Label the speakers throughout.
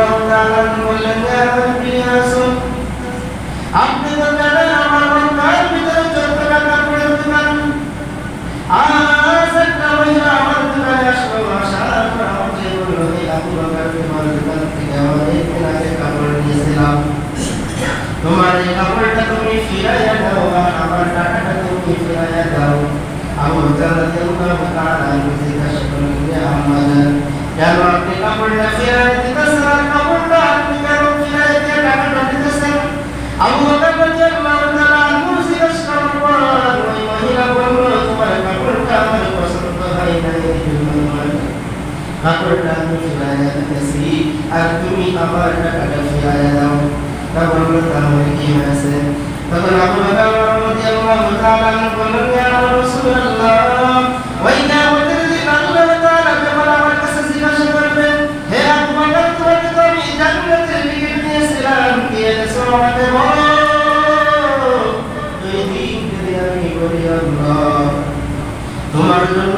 Speaker 1: الله تعالى وجدها فيها سوء ঠাকুরের নাম ফিরায় দিতেছি আর তুমি আমার টাকাটা ফিরায় দাও তখন তাহলে কি হয়েছে তখন আবু বকর রাদিয়াল্লাহু তাআলা বললেন ইয়া রাসূলুল্লাহ ওই না তোমার জন্য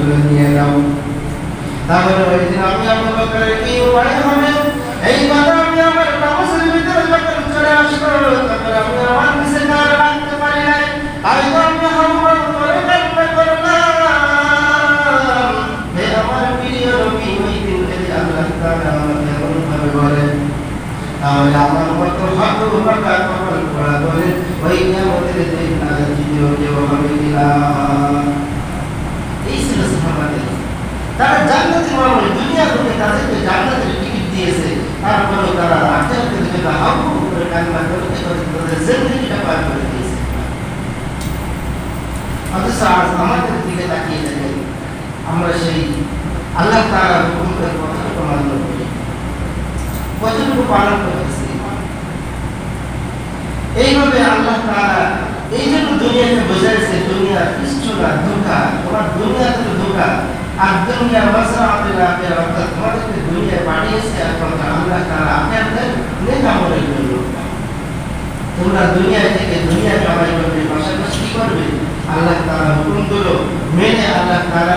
Speaker 1: গুলো নিয়ে নাও তাহলে বলেছেন আমি আবু বকরের কি উপায় হবে এই কথা আমি আমার নামাজের ভিতরে যখন চলে আসলো তখন আমি আমার তারা জান্নাতি মানুষ দুনিয়া থেকে তাদেরকে জান্নাতের টিকিট দিয়েছে তারপরে তারা আখেরাতের জন্য হাউকু করে কান্না করতে তাদের জিন্দগিটা পার করে দিয়েছে অথচ আজ আমাদের দিকে তাকিয়ে দেখেন আমরা সেই আল্লাহ তাআলার হুকুমকে কতটুকু মান্য করি কতটুকু পালন করেছি এইভাবে আল্লাহ তাআলা এই জন্য দুনিয়াকে বোঝাইছে দুনিয়ার কিছু না ধোকা তোমার দুনিয়াতে থেকে ধোকা الدنيا وسعت الآخرة তোমাদের দুনিয়া বাড়িয়েছে এখন আমরা তার আখেরাতে নেকামলের জন্য তোমরা দুনিয়া থেকে দুনিয়া কামাই করবে পাশাপাশি কি করবে আল্লাহ তাআলা হুকুম করলো মেনে আল্লাহ তাআলা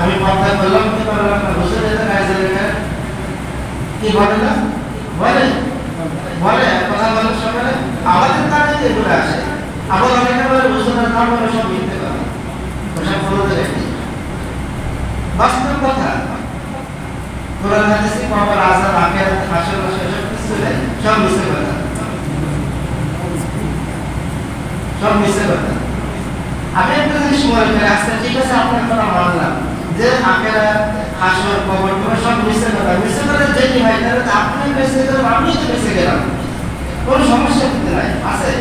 Speaker 1: আমি কথা বললাম কি করলাম না বসে যেতে কাজের কি বলে না বলে বলে কথা বলার সময় আমাদের কাজে যেগুলো আসে আবার অনেকে বলে বসে না তার মানে সব মিথ্যে কথা ওসব বলতে বাস্তব কথা কোরআন সব কিছু নেই সব কথা সব মিথ্যে কথা আমি একটা জিনিস মনে করি আজকে ঠিক আছে আপনার কথা মানলাম যে আখেরা হাসর কবর কবর সব মিশে কথা মিশে কথা যদি হয় তাহলে তো আপনি বেঁচে গেলেন আপনি তো বেঁচে গেলাম কোনো সমস্যা কিন্তু নাই আছে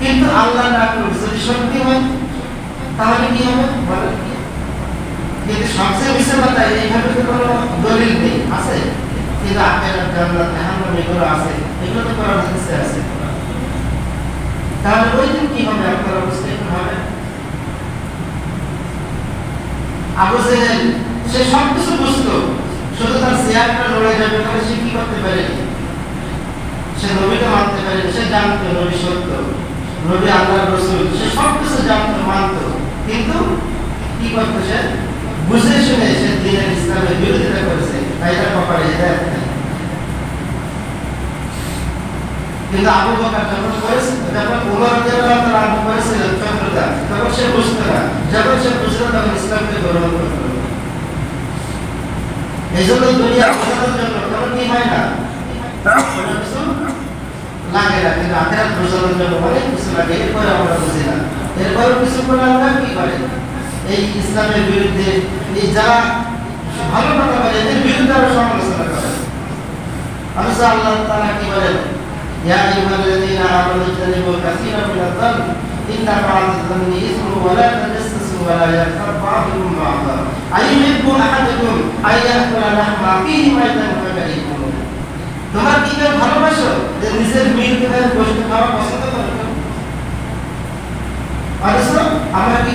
Speaker 1: কিন্তু আল্লাহ না করুন যদি শক্তি হয় তাহলে কি হবে ভালো কিন্তু সবচেয়ে মিশে কথা এইভাবে তো কোনো দলিল নেই আছে কিন্তু আখেরা জান্নাত জাহান্নাম এগুলো আছে এগুলো তো করার হাদিসে আছে তাহলে ওই দিন কি হবে আপনারা বুঝতে হবে আবু সে সব কিছু বুঝতো শুধু তার লড়ে যাবে সে কি করতে সে নবীকে মানতে পারে সে জানতো নবী সত্য নবী আল্লাহ রসুল সে সব কিছু জানতো মানতো কিন্তু কি করতো সে বুঝে শুনে সে দিনের ইসলামের বিরোধিতা করেছে তাই তার কপালে কিন্তু আবু বকর যখন করেছিল যখন উমর রাদিয়াল্লাহু তাআলা আবু করেছিল তখন সে বুঝতে না যখন সে বুঝলো তখন ইসলামকে গ্রহণ করলো এই জন্য দুনিয়া বোঝানোর জন্য তখন কি হয় না লাগে না কিন্তু আখেরাত বোঝানোর জন্য অনেক কিছু লাগে এরপরে আমরা বুঝি না এরপরে কিছু করে আমরা কি করে এই ইসলামের বিরুদ্ধে এই যারা ভালো কথা বলে এদের বিরুদ্ধে আরো সমালোচনা করে আমি আল্লাহ তারা কি বলেন يا أيها الذين آمنوا اجتنبوا كثيرا من الظن إن بعض الظن إثم ولا تجسسوا ولا يغتب بعضكم بعضا أيحب أحدكم أن يأكل لحم أخيه ميتا فكرهتموه তোমার কি কেউ ভালোবাসো যে নিজের মিল থেকে বসে খাওয়া পছন্দ করো অথচ আমার কি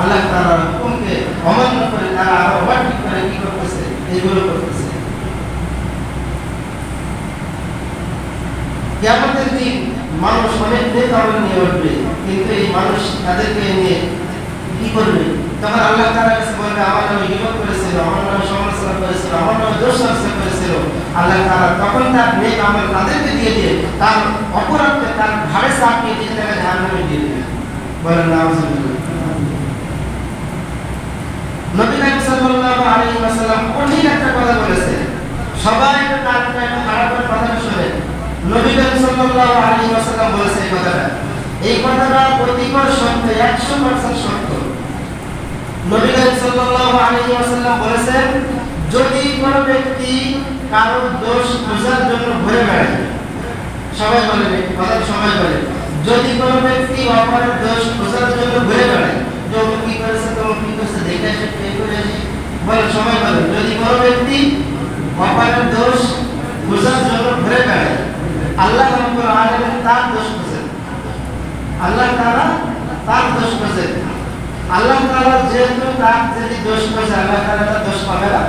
Speaker 1: আল্লাহ তালার হুকুমকে অমান্য করে তারা আবার ওভারটিক করে কি করতেছে এইগুলো করতেছে কেমতের দিন মানুষ অনেক নেতাবল নিয়ে উঠবে কিন্তু এই মানুষ তাদেরকে নিয়ে কি করবে তখন আল্লাহ তালার কাছে বলবে আমার নামে বিপদ করেছিল আমার নামে সমালোচনা করেছিল আমার নামে দোষ চর্চা করেছিল আল্লাহ তালা তখন তার নেক আমার তাদেরকে দিয়ে দিয়ে তার অপরাধকে তার ঘাড়ে চাপিয়ে দিয়ে তাকে ধার নামে দিয়ে দেবে বলেন না নবী সাল্লাল্লাহু আলাইহি ওয়াসাল্লাম একটা কথা বলেছেন সবাই সাল্লাল্লাহু আলাইহি ওয়াসাল্লাম বলেছেন এই কথাটা এই কথাটা প্রতিকর সত্য সত্য সাল্লাল্লাহু আলাইহি ওয়াসাল্লাম বলেছেন যদি কোনো ব্যক্তি কারোর দোষ বোঝার জন্য ঘুরে বেড়ায় সবাই বলে কথা সবাই বলে যদি কোনো ব্যক্তি অপরের দোষ বোঝার জন্য ঘুরে এটা সে যদি কোনো ব্যক্তি অপারের দোষ বোঝার জন্য ঘুরে আল্লাহ রব্বুল তার দোষ বোঝেন আল্লাহ তাআলা তার দোষ বোঝেন আল্লাহ তাআলা যেহেতু তার যদি দোষ বোঝে আল্লাহ তাআলা দোষ পাবে না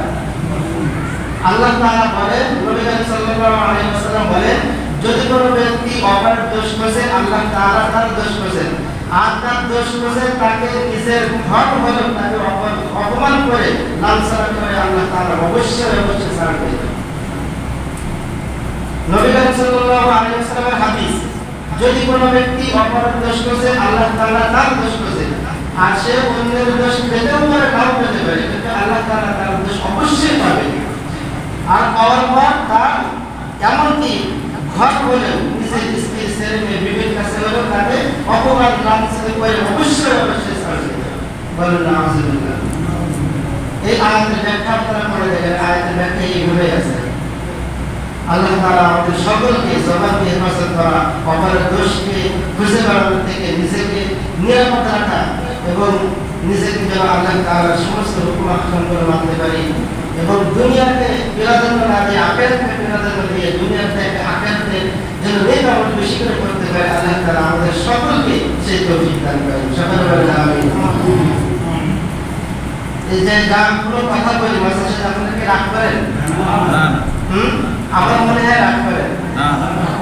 Speaker 1: আল্লাহ তাআলা বলেন যদি কোনো ব্যক্তি অপারের দোষ বোঝে আল্লাহ তাআলা তার দোষ বোঝেন আত্মার দোষ বুঝে করে লালসারা যদি কোনো ব্যক্তি অপরের দোষ করে আল্লাহ তাআলা তার দোষ করে আর সে অন্যের দোষ পেতেও পারে নাও পেতে পারে কিন্তু আল্লাহ তারা তার দোষ অবশ্যই পাবে আর পাওয়ার পর তার এমনকি ঘর বলে নিজের স্ত্রী ছেলে মেয়ে অপবাদ লাগছে বলে অবশ্যই অবশ্যই ছাড়বে বলুন এই আয়াতের ব্যাখ্যা আপনারা করে দেখেন আয়াতের ব্যাখ্যা এইভাবে আছে আল্লাহ তারা আমাদের সকলকে জবানকে হেফাজত করা অপরের দোষকে খুঁজে বেড়ানো থেকে নিজেকে নিরাপদ রাখা এবং নিজেকে যেন আল্লাহ তারা সমস্ত হুকুম আখ্যান করে মানতে পারি এবং দুনিয়াতে বিনোদন আগে আপেল থেকে বিনোদন দিয়ে দুনিয়াতে একটা আপেল থেকে যেন রেট আমরা বেশি করে করতে পারে আল্লাহ তালা আমাদের সকলকে সেই তৌফিক দান করেন সকলবেলা আমি এই যে দাম পুরো কথা বলি মাসের সাথে আপনাদেরকে রাগ করেন আমার মনে হয় রাগ করেন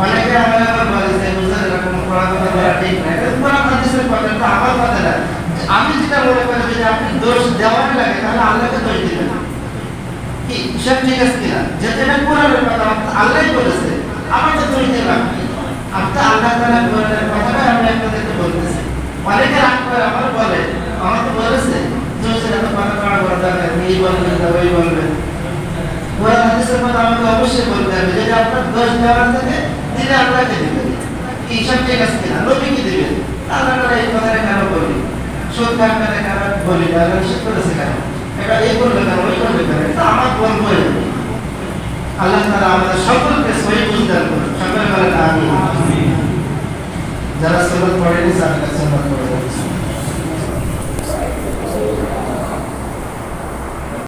Speaker 1: অনেকে আমার আবার বলে যে বুঝলেন এরকম পড়া কথা বলা ঠিক না পড়া হাদিসের কথা তো আমার কথা না আমি যেটা মনে করি যদি আপনি দোষ দেওয়ার লাগে তাহলে আল্লাহকে দোষ দিবেন সব ঠিক আছে কিনা যেহেতু এটা কোরআনের কথা আল্লাহ বলেছে আমাদের জড়িত লাভ কি আপনার আল্লাহ তালা কোরআনের কথাটা আমরা আপনাদেরকে বলতেছি অনেকে রাগ করে আমার বলে আমাকে বলেছে জোসের এত কথা করা করা দরকার এই বলবেন না ওই বলবেন কোরআন হাদিসের কথা আমাকে অবশ্যই বলতে হবে যেটা আপনার দশ দেওয়ার থেকে দিলে আল্লাহকে দিবেন কি সব ঠিক আছে কিনা নবীকে দিবেন আল্লাহ তালা এই কথাটা কেন বলি সত্য আপনারা কেন বলি আল্লাহ সে করেছে কেন এবার এই করবে না ওই করবে না এটা আমার কর্ম আল্লাহ তারা আমাদের সকলকে সহি বুঝদার করুন সকল বেলা যারা সবর পড়েনি তার কাছে